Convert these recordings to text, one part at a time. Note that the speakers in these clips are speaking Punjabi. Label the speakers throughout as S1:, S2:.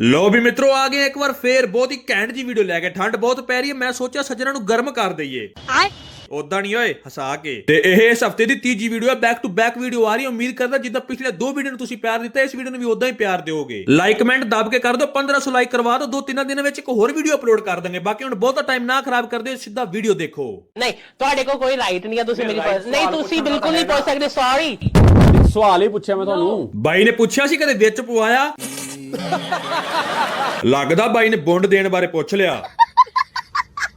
S1: ਲੋ ਵੀ ਮਿੱਤਰੋ ਆ ਗਏ ਇੱਕ ਵਾਰ ਫੇਰ ਬਹੁਤ ਹੀ ਘੈਂਟ ਜੀ ਵੀਡੀਓ ਲੈ ਕੇ। ਠੰਡ ਬਹੁਤ ਪੈ ਰਹੀ ਹੈ ਮੈਂ ਸੋਚਿਆ ਸੱਜਣਾ ਨੂੰ ਗਰਮ ਕਰ ਦਈਏ। ਉਦਾਂ ਨਹੀਂ ਓਏ ਹਸਾ ਕੇ। ਤੇ ਇਹ ਇਸ ਹਫ਼ਤੇ ਦੀ ਤੀਜੀ ਵੀਡੀਓ ਹੈ ਬੈਕ ਟੂ ਬੈਕ ਵੀਡੀਓ ਆ ਰਹੀ ਹੈ। ਉਮੀਦ ਕਰਦਾ ਜਿੱਦਾਂ ਪਿਛਲੇ ਦੋ ਵੀਡੀਓ ਨੂੰ ਤੁਸੀਂ ਪਿਆਰ ਦਿੱਤਾ ਇਸ ਵੀਡੀਓ ਨੂੰ ਵੀ ਉਦਾਂ ਹੀ ਪਿਆਰ ਦਿਓਗੇ। ਲਾਈਕ ਕਮੈਂਟ ਦੱਬ ਕੇ ਕਰ ਦਿਓ 1500 ਲਾਈਕ ਕਰਵਾ ਦਿਓ ਦੋ ਤਿੰਨ ਦਿਨਾਂ ਵਿੱਚ ਇੱਕ ਹੋਰ ਵੀਡੀਓ ਅਪਲੋਡ ਕਰ ਦਾਂਗੇ। ਬਾਕੀ ਹੁਣ ਬਹੁਤਾ ਟਾਈਮ ਨਾ ਖਰਾਬ ਕਰਦੇ ਸਿੱਧਾ ਵੀਡੀਓ ਦੇਖੋ।
S2: ਨਹੀਂ ਤੁਹਾਡੇ ਕੋਲ ਕੋਈ ਰਾਈਟ ਨਹੀਂ ਹੈ ਤੁਸੀਂ ਮੇਰੀ ਨਹੀਂ ਤੁਸੀਂ ਬਿਲਕੁਲ ਨਹੀਂ ਪੁੱਛ ਸਕਦੇ ਸੌਰੀ
S3: ਸਵਾਲ ਹੀ ਪੁੱਛਿਆ ਮੈਂ ਤੁਹਾਨੂੰ।
S1: ਬਾਈ ਨੇ ਪੁੱਛਿਆ ਸੀ ਕਦੇ ਵਿੱਚ ਪਵਾਇਆ? ਲੱਗਦਾ ਬਾਈ ਨੇ ਬੁੰਡ ਦੇਣ ਬਾਰੇ ਪੁੱਛ ਲਿਆ।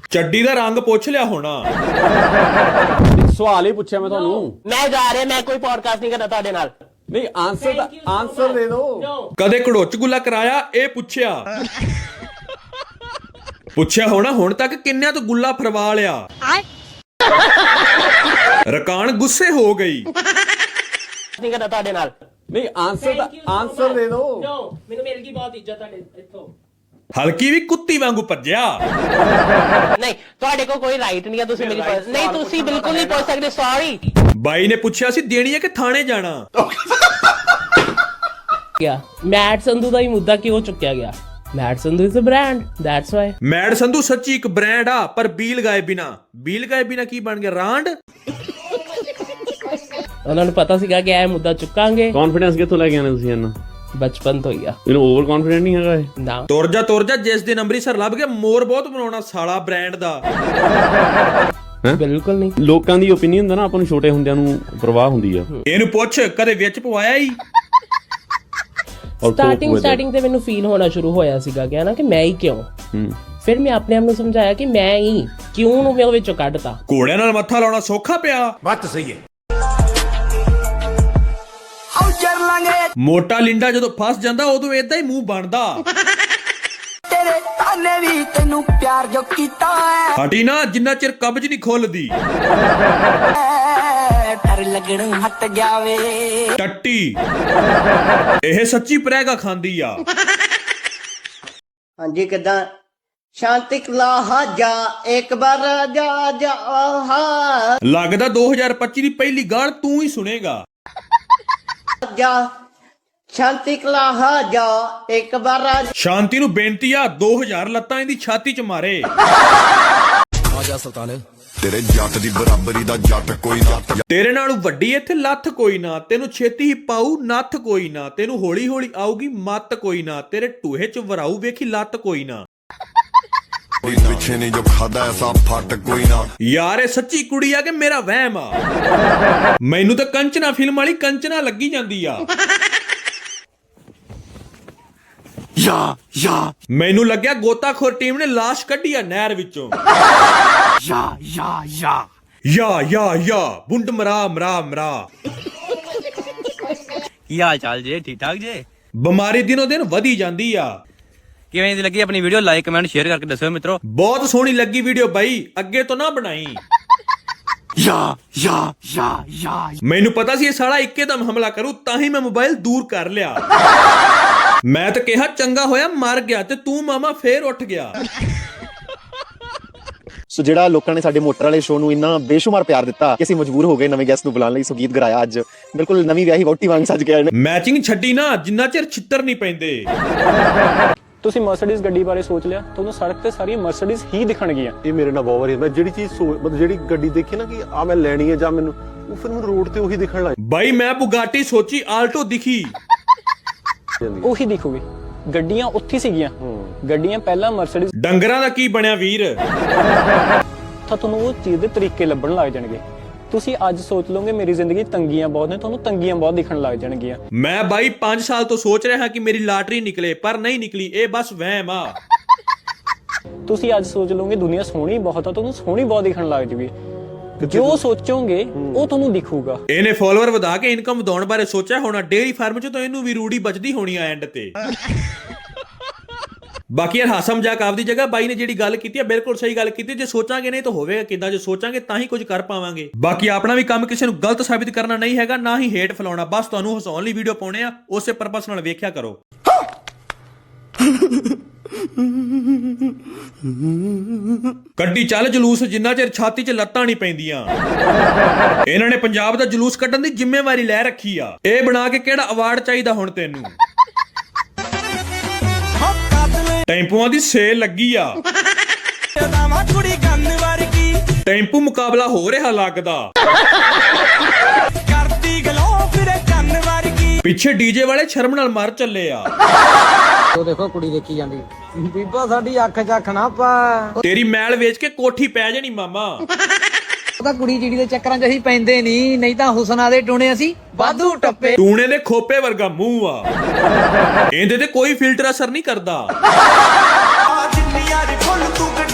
S1: ਚੱਡੀ ਦਾ ਰੰਗ ਪੁੱਛ ਲਿਆ ਹੋਣਾ।
S3: ਸਵਾਲ ਹੀ ਪੁੱਛਿਆ ਮੈਂ ਤੁਹਾਨੂੰ।
S2: ਮੈਂ ਜਾ ਰਿਹਾ ਮੈਂ ਕੋਈ ਪੋਡਕਾਸਟ ਨਹੀਂ ਕਰਨਾ ਤੁਹਾਡੇ ਨਾਲ।
S3: ਨਹੀਂ ਆਨਸਰ ਦਾ ਆਨਸਰ ਦੇ ਦਿਓ।
S1: ਕਦੇ ਘੜੋਚ ਗੁੱਲਾ ਕਰਾਇਆ ਇਹ ਪੁੱਛਿਆ। ਪੁੱਛਿਆ ਹੋਣਾ ਹੁਣ ਤੱਕ ਕਿੰਨਿਆਂ ਤੋਂ ਗੁੱਲਾ ਫਰਵਾ ਲਿਆ? ਰਕਾਨ ਗੁੱਸੇ ਹੋ ਗਈ।
S2: ਨਹੀਂ ਕਰਨਾ ਤੁਹਾਡੇ ਨਾਲ।
S3: ਨਹੀਂ ਆਨਸਰ ਦਾ ਆਨਸਰ ਦੇ ਦਿਓ।
S2: ਮੈਨੂੰ ਮਿਲ ਗਈ ਬਹੁਤ ਇੱਜ਼ਤ ਤੁਹਾਡੇ ਇੱਥੋਂ।
S1: ਹਲਕੀ ਵੀ ਕੁੱਤੀ ਵਾਂਗੂ ਭੱਜਿਆ।
S2: ਨਹੀਂ ਤੁਹਾਡੇ ਕੋਲ ਕੋਈ ਰਾਈਟ ਨਹੀਂ ਹੈ ਤੁਸੀਂ ਮੇਰੀ ਪਰਸ ਨਹੀਂ ਤੁਸੀਂ ਬਿਲਕੁਲ ਨਹੀਂ ਪੁੱਛ ਸਕਦੇ ਸੌਰੀ
S1: ਬਾਈ ਨੇ ਪੁੱਛਿਆ ਸੀ ਦੇਣੀ ਹੈ ਕਿ ਥਾਣੇ ਜਾਣਾ?
S2: ਗਿਆ। ਮੈਟ ਸੰਧੂ ਦਾ ਹੀ ਮੁੱਦਾ ਕਿਉਂ ਚੁੱਕਿਆ ਗਿਆ? Matt Sandhu is a brand that's why
S1: mad Sandhu ਸੱਚੀ ਇੱਕ ਬ੍ਰਾਂਡ ਆ ਪਰ ਬੀਲ ਗਾਏ ਬਿਨਾ। ਬੀਲ ਗਾਏ ਬਿਨਾ ਕੀ ਬਣ ਗਿਆ? ਰਾਂਡ?
S2: ਉਹਨਾਂ ਨੂੰ ਪਤਾ ਸੀਗਾ ਕਿ ਇਹ ਮੁੱਦਾ ਚੁੱਕਾਂਗੇ।
S4: ਕੌਨਫੀਡੈਂਸ ਕਿੱਥੋਂ ਲੈ ਕੇ ਆਨੇ ਤੁਸੀਂ ਇਹਨਾਂ?
S2: ਬਚਪਨ ਤੋਂ ਹੀ ਆ।
S4: ਇਹਨੂੰ ਓਵਰ ਕੌਨਫੀਡੈਂਟ ਨਹੀਂ ਹੈਗਾ ਇਹ?
S2: ਨਾ।
S1: ਤੁਰ ਜਾ ਤੁਰ ਜਾ ਜਿਸ ਦਿਨ ਅੰਮ੍ਰਿਤਸਰ ਲੱਭ ਗਿਆ ਮੋਰ ਬਹੁਤ ਬਣਾਉਣਾ ਸਾਲਾ ਬ੍ਰਾਂਡ ਦਾ।
S2: ਬਿਲਕੁਲ ਨਹੀਂ।
S4: ਲੋਕਾਂ ਦੀ ਓਪੀਨੀਅਨ ਹੁੰਦਾ ਨਾ ਆਪਾਂ ਨੂੰ ਛੋਟੇ ਹੁੰਦਿਆਂ ਨੂੰ ਪ੍ਰਵਾਹ ਹੁੰਦੀ ਆ।
S1: ਇਹਨੂੰ ਪੁੱਛ ਕਦੇ ਵਿੱਚ ਪਵਾਇਆ ਹੀ?
S4: ਔਰ
S2: ਸਟਾਰਟਿੰਗ ਸਟਾਰਟਿੰਗ ਤੇ ਮੈਨੂੰ ਫੀਲ ਹੋਣਾ ਸ਼ੁਰੂ ਹੋਇਆ ਸੀਗਾ ਕਿ ਨਾ ਕਿ ਮੈਂ ਹੀ ਕਿਉਂ?
S4: ਹੂੰ।
S2: ਫਿਰ ਮੈਂ ਆਪਣੇ ਆਪ ਨੂੰ ਸਮਝਾਇਆ ਕਿ ਮੈਂ ਹੀ ਕਿਉਂ ਨੂੰ ਮੈਂ ਉਹ ਵਿੱਚੋਂ ਕੱਢਤਾ?
S1: ਘੋੜਿਆਂ ਨਾਲ ਮੱਥਾ ਲਾਉਣਾ ਸੌਖਾ ਪਿਆ। ਮੋਟਾ ਲਿੰਡਾ ਜਦੋਂ ਫਸ ਜਾਂਦਾ ਉਦੋਂ ਇਦਾਂ ਹੀ ਮੂੰਹ ਬਣਦਾ।
S5: ਤੇਰੇ ਤਾਨੇ ਵੀ ਤੈਨੂੰ ਪਿਆਰ ਜੋ ਕੀਤਾ ਹੈ।
S1: ਹਟੀ ਨਾ ਜਿੰਨਾ ਚਿਰ ਕਬਜ਼ ਨਹੀਂ ਖੁੱਲਦੀ।
S5: ਡਰ ਲੱਗਣ ਹਟ ਗਿਆ ਵੇ
S1: ਟੱਟੀ। ਇਹ ਸੱਚੀ ਪ੍ਰੈਗਾ ਖਾਂਦੀ ਆ।
S6: ਹਾਂਜੀ ਕਿਦਾਂ? ਸ਼ਾਂਤੀ ਕਲਾਹਾ ਜਾ ਇੱਕ ਵਾਰ ਜਾ ਜਾ ਹਾ
S1: ਲੱਗਦਾ 2025 ਦੀ ਪਹਿਲੀ ਗਾਲ ਤੂੰ ਹੀ ਸੁਣੇਗਾ।
S6: ਜਾ ਸ਼ਾਂਤੀ ਕਲਾਹਾ ਜਾ ਇੱਕ ਵਾਰ
S1: ਸ਼ਾਂਤੀ ਨੂੰ ਬੇਨਤੀ ਆ 2000 ਲੱਤਾਂ ਇਹਦੀ ਛਾਤੀ 'ਚ ਮਾਰੇ।
S7: ਤੇਰੇ ਜੱਟ ਦੀ ਬਰਾਬਰੀ ਦਾ ਜੱਟ ਕੋਈ ਨਾ।
S1: ਤੇਰੇ ਨਾਲੋਂ ਵੱਡੀ ਇੱਥੇ ਲੱਥ ਕੋਈ ਨਾ ਤੈਨੂੰ ਛੇਤੀ ਹੀ ਪਾਉ ਨੱਥ ਕੋਈ ਨਾ ਤੈਨੂੰ ਹੌਲੀ ਹੌਲੀ ਆਊਗੀ ਮੱਤ ਕੋਈ ਨਾ ਤੇਰੇ ਟੂਹੇ 'ਚ ਵਰਾਊ ਵੇਖੀ ਲੱਤ ਕੋਈ ਨਾ।
S7: ਕੋਈ ਪਿੱਛੇ ਨਹੀਂ ਜੋ ਖਾਦਾ ਐਸਾ ਫੱਟ ਕੋਈ ਨਾ।
S1: ਯਾਰ ਇਹ ਸੱਚੀ ਕੁੜੀ ਆ ਕਿ ਮੇਰਾ ਵਹਿਮ ਆ? ਮੈਨੂੰ ਤਾਂ ਕੰਚਨਾ ਫਿਲਮ ਵਾਲੀ ਕੰਚਨਾ ਲੱਗੀ ਜਾਂਦੀ ਆ।
S7: ਯਾ ਯਾ।
S1: ਮੈਨੂੰ ਲੱਗਿਆ ਗੋਤਾਖੋਰ ਟੀਮ ਨੇ ਲਾਸ਼ ਕੱਢੀ ਆ ਨਹਿਰ ਵਿੱਚੋਂ।
S7: ਯਾ ਯਾ ਯਾ।
S1: ਯਾ ਯਾ ਯਾ। ਬੁੰਡ ਮਰਾ ਮਰਾ ਮਰਾ।
S8: ਕੀ ਹਾਲ ਚਾਲ ਜੇ? ਠੀਕ ਠਾਕ ਜੇ?
S1: ਬਿਮਾਰੀ ਦਿਨੋ ਦਿਨ ਵਧੀ ਜਾਂਦੀ ਆ।
S8: ਕਿਵੇਂ ਦੀ ਲੱਗੀ ਆਪਣੀ ਵੀਡੀਓ? ਲਾਈਕ ਕਮੈਂਟ ਸ਼ੇਅਰ ਕਰਕੇ ਦੱਸਿਓ ਮਿੱਤਰੋ।
S1: ਬਹੁਤ ਸੋਹਣੀ ਲੱਗੀ ਵੀਡੀਓ ਬਾਈ। ਅੱਗੇ ਤੋਂ ਨਾ ਬਣਾਈ।
S7: ਯਾ ਯਾ ਯਾ ਯਾ।
S1: ਮੈਨੂੰ ਪਤਾ ਸੀ ਇਹ ਸਾਲਾ ਇੱਕੇਦਮ ਹਮਲਾ ਕਰੂ ਤਾਂ ਹੀ ਮੈਂ ਮੋਬਾਈਲ ਦੂਰ ਕਰ ਲਿਆ। ਮੈਂ ਤਾਂ ਕਿਹਾ ਚੰਗਾ ਹੋਇਆ ਮਰ ਗਿਆ ਤੇ ਤੂੰ ਮਾਮਾ ਫੇਰ ਉੱਠ ਗਿਆ।
S9: ਸੋ ਜਿਹੜਾ ਲੋਕਾਂ ਨੇ ਸਾਡੇ ਮੋਟਰ ਵਾਲੇ ਸ਼ੋਅ ਨੂੰ ਇੰਨਾ ਬੇਸ਼ੁਮਾਰ ਪਿਆਰ ਦਿੱਤਾ ਕਿ ਅਸੀਂ ਮਜਬੂਰ ਹੋ ਗਏ ਨਵੇਂ ਗੈਸਟ ਨੂੰ ਬੁਲਾਉਣ ਲਈ ਸੋ ਗੀਤ ਗਰਾਇਆ ਅੱਜ। ਬਿਲਕੁਲ ਨਵੀਂ ਵਿਆਹੀ ਵਹੁਟੀ ਵਾਂਗ ਸੱਜ ਕੇ ਆਏ ਨੇ
S1: ਮੈਚਿੰਗ ਛੱਡੀ ਨਾ ਜਿੰਨਾ ਚਿਰ ਛਿੱਤਰ ਨਹੀਂ ਪੈਂਦੇ।
S3: ਤੁਸੀਂ ਮਰਸੀਡੀਜ਼ ਗੱਡੀ ਬਾਰੇ ਸੋਚ ਲਿਆ ਤੁਹਾਨੂੰ ਸੜਕ ਤੇ ਸਾਰੀਆਂ ਮਰਸੀਡੀਜ਼ ਹੀ ਦਿਖਣਗੀਆਂ।
S10: ਇਹ ਮੇਰੇ ਨਾਲ ਬਹੁਤ ਵਾਰੀ ਮੈਂ ਜਿਹੜੀ ਚੀਜ਼ ਸੋਚ ਮਤਲਬ ਜਿਹੜੀ ਗੱਡੀ ਦੇਖੀ ਨਾ ਕਿ ਆ ਮੈਂ ਲੈਣੀ ਹੈ ਜਾਂ ਮੈਨੂੰ ਉਹ ਫਿਰ ਮੈਨੂੰ ਰੋਡ ਤੇ ਉਹੀ ਦਿਖਣ ਲੱਗ
S1: ਬਾਈ ਮੈਂ ਬੁਗਾਟੀ ਸੋਚੀ ਆਲਟੋ ਦਿਖੀ।
S3: ਉਹੀ ਦਿਖੂਗੀ ਗੱਡੀਆਂ ਉੱਥੇ ਸੀਗੀਆਂ। ਗੱਡੀਆਂ ਪਹਿਲਾਂ ਮਰਸੀਡੀਜ਼
S1: ਡੰਗਰਾਂ ਦਾ ਕੀ ਬਣਿਆ ਵੀਰ?
S3: ਤਾਂ ਤੁਹਾਨੂੰ ਉਹ ਚੀਜ਼ ਦੇ ਤਰੀਕੇ ਲੱਭਣ ਲੱਗ ਜਾਣਗੇ। ਤੁਸੀਂ ਅੱਜ ਸੋਚ ਲਓਗੇ ਮੇਰੀ ਜ਼ਿੰਦਗੀ ਤੰਗੀਆਂ ਬਹੁਤ ਨੇ ਤੁਹਾਨੂੰ ਤੰਗੀਆਂ ਬਹੁਤ ਦਿਖਣ ਲੱਗ ਜਾਣਗੀਆਂ।
S1: ਮੈਂ ਬਾਈ 5 ਸਾਲ ਤੋਂ ਸੋਚ ਰਿਹਾ ਕਿ ਮੇਰੀ ਲਾਟਰੀ ਨਿਕਲੇ ਪਰ ਨਹੀਂ ਨਿਕਲੀ ਇਹ ਬਸ ਵਹਿਮ ਆ।
S3: ਤੁਸੀਂ ਅੱਜ ਸੋਚ ਲਓਗੇ ਦੁਨੀਆ ਸੋਹਣੀ ਬਹੁਤ ਆ ਤੁਹਾਨੂੰ ਸੋਹਣੀ ਬਹੁਤ ਦਿਖਣ ਲੱਗ ਜੂਗੀ। ਜੋ ਸੋਚੋਗੇ ਉਹ ਤੁਹਾਨੂੰ ਦਿਖੂਗਾ।
S1: ਇਹਨੇ ਫਾਲੋਅਰ ਵਧਾ ਕੇ ਇਨਕਮ ਵਧਾਉਣ ਬਾਰੇ ਸੋਚਿਆ ਹੋਣਾ। ਡੇਅਰੀ ਫਾਰਮ 'ਚ ਤਾਂ ਇਹਨੂੰ ਵੀ ਰੂੜੀ ਬਚਦੀ ਹੋਣੀ ਆ ਐਂਡ ਤੇ। ਬਾਕੀ ਯਾਰ ਹਾਸਾ ਮਜ਼ਾਕ ਆਪਦੀ ਜਗ੍ਹਾ। ਬਾਈ ਨੇ ਜਿਹੜੀ ਗੱਲ ਕੀਤੀ ਹੈ ਬਿਲਕੁਲ ਸਹੀ ਗੱਲ ਕੀਤੀ। ਜੇ ਸੋਚਾਂਗੇ ਨਹੀਂ ਤਾਂ ਹੋਵੇਗਾ ਕਿੱਦਾਂ? ਜੇ ਸੋਚਾਂਗੇ ਤਾਂ ਹੀ ਕੁਝ ਕਰ ਪਾਵਾਂਗੇ। ਬਾਕੀ ਆਪਣਾ ਵੀ ਕੰਮ ਕਿਸੇ ਨੂੰ ਗਲਤ ਸਾਬਿਤ ਕਰਨਾ ਨਹੀਂ ਹੈਗਾ ਨਾ ਹੀ ਹੇਟ ਫੈਲਾਉਣਾ। ਬਸ ਤੁਹਾਨੂੰ ਹਸਾਉਣ ਲਈ ਵੀਡੀਓ ਪਾਉਣੇ ਆ। ਉਸੇ ਪਰਪਸ ਨਾਲ ਵੇਖਿਆ ਕਰੋ। ਕੱਢੀ ਚੱਲ ਜਲੂਸ, ਜਿੰਨਾ ਚਿਰ ਛਾਤੀ 'ਚ ਲੱਤਾਂ ਨਹੀਂ ਪੈਂਦੀਆਂ। ਇਹਨਾਂ ਨੇ ਪੰਜਾਬ ਦਾ ਜਲੂਸ ਕੱਢਣ ਦੀ ਜ਼ਿੰਮੇਵਾਰੀ ਲੈ ਰੱਖੀ ਆ। ਇਹ ਬਣਾ ਕੇ ਕਿਹੜਾ ਅਵਾਰਡ ਚਾਹੀਦਾ ਹੁਣ ਤੈਨੂੰ? ਟੈਂਪੂਆਂ ਦੀ ਸੇਲ ਲੱਗੀ ਆ। ਟੈਂਪੂ ਮੁਕਾਬਲਾ ਹੋ ਰਿਹਾ ਲੱਗਦਾ। ਪਿੱਛੇ ਡੀਜੇ ਵਾਲੇ ਸ਼ਰਮ ਨਾਲ ਮਰ ਚੱਲੇ ਆ।
S6: ਉਹ ਦੇਖੋ ਕੁੜੀ ਦੇਖੀ ਜਾਂਦੀ। ਬੀਬਾ ਸਾਡੀ ਅੱਖ ਚੱਖ ਨਾ ਪਾ।
S1: ਤੇਰੀ ਮੈਲ ਵੇਚ ਕੇ ਕੋਠੀ ਪੈ ਜਾਣੀ ਮਾਮਾ।
S6: ਉਹ ਤਾਂ ਕੁੜੀ ਜਿਹੜੀ ਦੇ ਚੱਕਰਾਂ 'ਚ ਅਸੀਂ ਪੈਂਦੇ ਨਹੀਂ ਨਹੀਂ ਤਾਂ ਹੁਸਨਾ ਦੇ ਟੂਣੇ ਅਸੀਂ ਵਾਧੂ ਟੱਪੇ।
S1: ਟੂਣੇ ਦੇ ਖੋਪੇ ਵਰਗਾ ਮੂੰਹ ਆ। ਇਹਦੇ ਤੇ ਕੋਈ ਫਿਲਟਰ ਅਸਰ ਨਹੀਂ ਕਰਦਾ।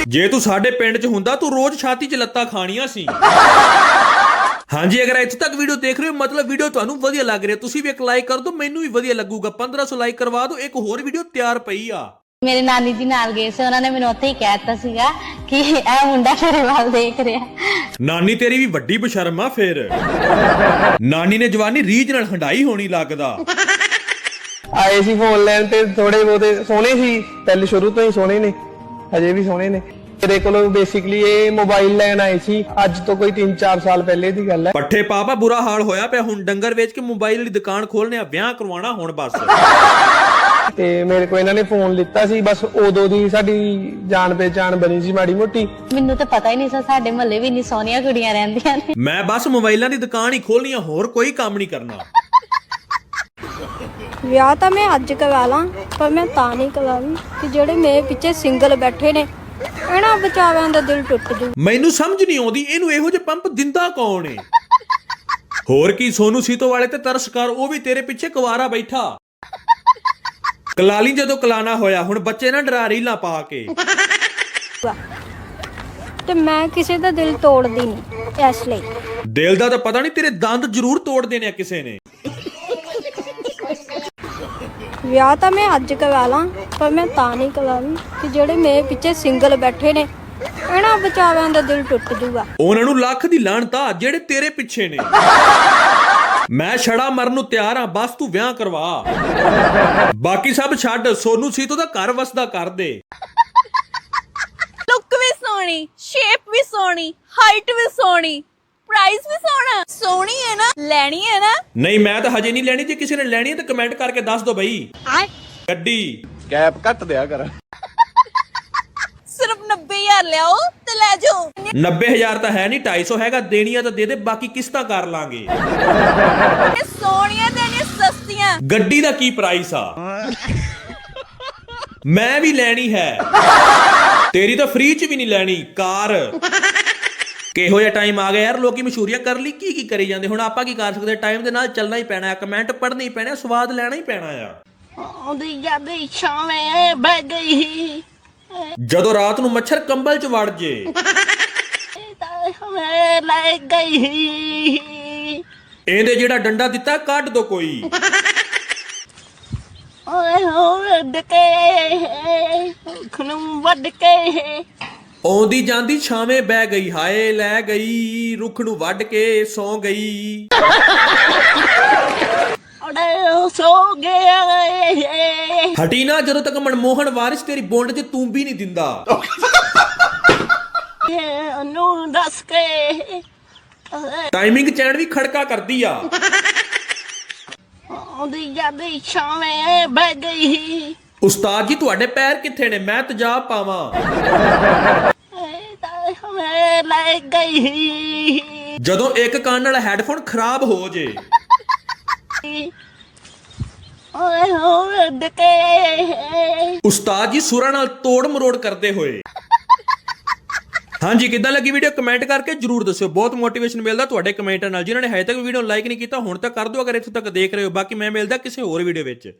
S1: ਜੇ ਤੂੰ ਸਾਡੇ ਪਿੰਡ 'ਚ ਹੁੰਦਾ ਤੂੰ ਰੋਜ਼ ਛਾਤੀ 'ਚ ਲੱਤਾਂ ਖਾਣੀਆਂ ਸੀ। ਹਾਂਜੀ ਅਗਰ ਇੱਥੇ ਤੱਕ ਵੀਡੀਓ ਦੇਖ ਰਹੇ ਹੋ ਮਤਲਬ ਵੀਡੀਓ ਤੁਹਾਨੂੰ ਵਧੀਆ ਲੱਗ ਰਿਹਾ ਤੁਸੀਂ ਵੀ ਇੱਕ ਲਾਈਕ ਕਰ ਦਿਓ ਮੈਨੂੰ ਵੀ ਵਧੀਆ ਲੱਗੂਗਾ। 1500 ਲਾਈਕ ਕਰਵਾ ਦਿਓ ਇੱਕ ਹੋਰ ਵੀਡੀਓ ਤਿਆਰ ਪਈ ਆ।
S11: ਮੇਰੇ ਨਾਨੀ ਜੀ ਨਾਲ ਗਏ ਸੀ ਉਹਨਾਂ ਨੇ ਮੈਨੂੰ ਉੱਥੇ ਹੀ ਕਹਿ ਦਿੱਤਾ ਸੀਗਾ ਕਿ ਇਹ ਮੁੰਡਾ ਤੇਰੇ ਵੱਲ ਦੇਖ ਰਿਹਾ।
S1: ਨਾਨੀ ਤੇਰੀ ਵੀ ਵੱਡੀ ਬਸ਼ਰਮ ਆ ਫੇਰ। ਨਾਨੀ ਨੇ ਜਵਾਨੀ ਰੀਝ ਨਾਲ ਹੰਡਾਈ ਹੋਣੀ ਲੱਗਦਾ।
S2: ਆਏ ਸੀ ਫੋਨ ਲੈਣ ਤੇ ਥੋੜੇ ਬਹੁਤੇ ਸੋਹਣੇ ਸੀ ਪਹਿਲੇ ਸ਼ੁਰੂ ਤੋਂ ਹੀ ਸੋਹਣੇ ਨੇ ਹਜੇ ਵੀ ਸੋਹਣੇ ਨੇ। ਮੇਰੇ ਕੋਲੋਂ ਬੇਸਿਕਲੀ ਇਹ ਮੋਬਾਈਲ ਲੈਣ ਆਏ ਸੀ। ਅੱਜ ਤੋਂ ਕੋਈ 3-4 ਸਾਲ ਪਹਿਲੇ ਦੀ ਗੱਲ ਹੈ।
S1: ਪੱਠੇ ਪਾਪਾ ਬੁਰਾ ਹਾਲ ਹੋਇਆ ਪਿਆ। ਹੁਣ ਡੰਗਰ ਵੇਚ ਕੇ ਮੋਬਾਈਲ ਦੀ ਦੁਕਾਨ ਖੋਲਨੇ ਆ। ਵਿਆਹ ਕਰਵਾਉਣਾ ਹੁਣ ਬਸ।
S2: ਤੇ ਮੇਰੇ ਕੋਲ ਇਹਨਾਂ ਨੇ ਫੋਨ ਲਿੱਤਾ ਸੀ। ਬਸ ਉਦੋਂ ਦੀ ਸਾਡੀ ਜਾਣ ਪਹਿਚਾਣ ਬਣੀ ਸੀ ਮਾੜੀ ਮੋਟੀ।
S11: ਮੈਨੂੰ ਤਾਂ ਪਤਾ ਹੀ ਨਹੀਂ ਸੀ। ਸਾਡੇ ਮਹੱਲੇ ਵੀ ਇੰਨੀ ਸੋਹਣੀਆਂ ਕੁੜੀਆਂ ਰਹਿੰਦੀਆਂ ਨੇ।
S1: ਮੈਂ ਬਸ ਮੋਬਾਈਲਾਂ ਦੀ ਦੁਕਾਨ ਹੀ ਖੋਲਣੀ ਆ। ਹੋਰ ਕੋਈ ਕੰਮ ਨਹੀਂ ਕਰਨਾ।
S11: ਵਿਆਹ ਤਾਂ ਮੈਂ ਅੱਜ ਕਰਵਾ ਲਾਂ ਪਰ ਮੈਂ ਤਾਂ ਨਹੀਂ ਕਰਵਾਉਂ ਕਿ ਜਿਹੜੇ ਮੇਰੇ ਪਿੱਛੇ ਸਿੰਗਲ ਬੈਠੇ ਨੇ। ਇਹਨਾਂ ਵਿਚਾਰਿਆਂ ਦਾ ਦਿਲ ਟੁੱਟ ਜੂ।
S1: ਮੈਨੂੰ ਸਮਝ ਨਹੀਂ ਆਉਂਦੀ ਇਹਨੂੰ ਇਹੋ ਜਿਹੇ ਪੰਪ ਦਿੰਦਾ ਕੌਣ ਏ? ਹੋਰ ਕੀ ਸੋਨੂ ਸੀਤੋ ਵਾਲੇ ਤੇ ਤਰਸ ਕਰ ਉਹ ਵੀ ਤੇਰੇ ਪਿੱਛੇ ਕੁਵਾਰਾ ਬੈਠਾ। ਕਲਾਲੀ ਜਦੋਂ ਕਲਾਣਾ ਹੋਇਆ ਹੁਣ ਬੱਚੇ ਨਾ ਡਰਾ ਰੀਲਾਂ ਪਾ ਕੇ।
S11: ਤੇ ਮੈਂ ਕਿਸੇ ਦਾ ਦਿਲ ਤੋੜਦੀ ਨਹੀਂ ਇਸ ਲਈ।
S1: ਦਿਲ ਦਾ ਤਾਂ ਪਤਾ ਨਹੀਂ ਤੇਰੇ ਦੰਦ ਜ਼ਰੂਰ ਤੋੜ ਦੇਣੇ ਆ ਕਿਸੇ ਨੇ।
S11: ਵਿਆਹ ਤਾਂ ਮੈਂ ਅੱਜ ਕਰਵਾ ਲਾਂ। ਪਰ ਮੈਂ ਤਾਂ ਨਹੀਂ ਕਰਵਾਉਂ ਕਿ ਜਿਹੜੇ ਮੇਰੇ ਪਿੱਛੇ ਸਿੰਗਲ ਬੈਠੇ ਨੇ ਇਹਨਾਂ ਵਿਚਾਰਿਆਂ ਦਾ ਦਿਲ ਟੁੱਟ ਜੂਗਾ।
S1: ਉਹਨਾਂ ਨੂੰ ਲੱਖ ਦੀ ਲਾਹਣਤਾ ਜਿਹੜੇ ਤੇਰੇ ਪਿੱਛੇ ਨੇ। ਮੈਂ ਛੜਾ ਮਰਨ ਨੂੰ ਤਿਆਰ ਆ ਬਸ ਤੂੰ ਵਿਆਹ ਕਰਵਾ। ਬਾਕੀ ਸਭ ਛੱਡ ਸੋਨੂ ਸੀਤੋ ਦਾ ਘਰ ਵਸਦਾ ਕਰ ਦੇ।
S11: ਲੁੱਕ ਵੀ ਸੋਹਣੀ ਸ਼ੇਪ ਵੀ ਸੋਹਣੀ ਹਾਈਟ ਵੀ ਸੋਹਣੀ ਪ੍ਰਾਈਸ ਵੀ ਸੋਹਣਾ। ਸੋਹਣੀ ਹੈ ਨਾ ਲੈਣੀ ਹੈ ਨਾ।
S1: ਨਹੀਂ ਮੈਂ ਤਾਂ ਹਜੇ ਨਹੀਂ ਲੈਣੀ ਜੇ ਕਿਸੇ ਨੇ ਲੈਣੀ ਹੈ ਤਾਂ ਕਮੈਂਟ ਕਰਕੇ ਦੱਸ ਦਿਓ ਬਈ। ਗੱਡੀ।
S10: ਕੈਪ ਘੱਟ ਦਿਆ ਕਰ।
S11: ਸਿਰਫ 90000 ਲਿਆਓ ਤੇ ਲੈ ਜਾਓ।
S1: 90000 ਤਾਂ ਹੈ ਨਹੀਂ 250 ਹੈਗਾ ਦੇਣੀਆਂ ਤਾਂ ਦੇ ਦੇ ਬਾਕੀ ਕਿਸ਼ਤਾਂ ਕਰ ਲਾਂਗੇ।
S11: ਇਹ ਸੋਹਣੀਆਂ ਤੇ ਸਸਤੀਆਂ।
S1: ਗੱਡੀ ਦਾ ਕੀ ਪ੍ਰਾਈਸ ਆ? ਮੈਂ ਵੀ ਲੈਣੀ ਹੈ। ਤੇਰੀ ਤਾਂ ਫ੍ਰੀ ਚ ਵੀ ਨਹੀਂ ਲੈਣੀ ਕਾਰ। ਕਿਹੋ ਜਿਹਾ ਟਾਈਮ ਆ ਗਿਆ ਯਾਰ ਲੋਕੀ ਮਸ਼ਹੂਰੀਆਂ ਕਰ ਲਈ ਕੀ ਕੀ ਕਰੀ ਜਾਂਦੇ? ਹੁਣ ਆਪਾਂ ਕੀ ਕਰ ਸਕਦੇ? ਟਾਈਮ ਦੇ ਨਾਲ ਚੱਲਣਾ ਹੀ ਪੈਣਾ ਹੈ ਕਮੈਂਟ ਪੜ੍ਹਨੇ ਹੀ ਪੈਣੇ ਸਵਾਦ ਲੈਣਾ ਹੀ ਪੈਣਾ ਆ।
S11: ਉਹਦੀ ਯਾਦ ਛਾਵੇਂ ਬਹਿ ਗਈ
S1: ਜਦੋਂ ਰਾਤ ਨੂੰ ਮੱਛਰ ਕੰਬਲ ਚ ਵੜ ਜੇ।
S11: ਤਾਂ ਹਮੇ ਲੈ ਗਈ
S1: ਇਹਦੇ ਜਿਹੜਾ ਡੰਡਾ ਦਿੱਤਾ ਕੱਢ ਦੋ ਕੋਈ।
S11: ਓਏ ਹੋਏ ਡਕੇ ਖਨੂੰ ਵੱਡ ਕੇ
S1: ਆਉਂਦੀ ਜਾਂਦੀ ਛਾਵੇਂ ਬਹਿ ਗਈ ਹਾਏ ਲੈ ਗਈ ਰੁੱਖ ਨੂੰ ਵੱਢ ਕੇ ਸੌ ਗਈ।
S11: ਅੜੇ ਸੋ ਗਿਆ
S1: ਹਟੀ ਨਾ ਜਦੋਂ ਤੱਕ ਮਨਮੋਹਨ ਵਾਰਿਸ ਤੇਰੀ ਬੁੰਡ 'ਚ ਤੂੰਬੀ ਨਹੀਂ ਦਿੰਦਾ।
S11: ਇਹ ਨੂੰ ਦੱਸ ਕੇ।
S1: ਟਾਈਮਿੰਗ ਚੈਨ ਵੀ ਖੜਕਾ ਕਰਦੀ ਆ।
S11: ਉਹਦੀ ਯਾਦ ਛਾਵੇਂ ਬਹਿ ਗਈ।
S1: ਉਸਤਾਦ ਜੀ ਤੁਹਾਡੇ ਪੈਰ ਕਿੱਥੇ ਨੇ? ਮੈਂ ਤੇਜ਼ਾਬ ਪਾਵਾਂ।
S11: ਤਾਂ ਹਮੇ ਲੈ ਗਈ।
S1: ਜਦੋਂ ਇੱਕ ਕੰਨ ਨਾਲ ਹੈੱਡਫੋਨ ਖਰਾਬ ਹੋ ਜੇ।
S11: ਓਏ ਹੋਏ ਡਕੇ
S1: ਉਸਤਾਦ ਜੀ ਸੁਰਾਂ ਨਾਲ ਤੋੜ ਮਰੋੜ ਕਰਦੇ ਹੋਏ। ਹਾਂਜੀ, ਕਿੱਦਾਂ ਲੱਗੀ ਵੀਡੀਓ ਕਮੈਂਟ ਕਰਕੇ ਜਰੂਰ ਦੱਸਿਓ। ਬਹੁਤ ਮੋਟੀਵੇਸ਼ਨ ਮਿਲਦਾ ਤੁਹਾਡੇ ਕਮੈਂਟਾਂ ਨਾਲ। ਜਿਨ੍ਹਾਂ ਨੇ ਹਜੇ ਤੱਕ ਵੀਡੀਓ ਲਾਈਕ ਨਹੀਂ ਕੀਤਾ, ਹੁਣ ਤਾਂ ਕਰ ਦਿਓ। ਅਗਰ ਇੱਥੇ ਤੱਕ ਦੇਖ ਰਹੇ ਹੋ, ਬਾਕੀ ਮੈਂ ਮਿਲਦਾ ਕਿਸੇ ਹੋਰ ਵੀਡੀਓ ਵਿੱਚ।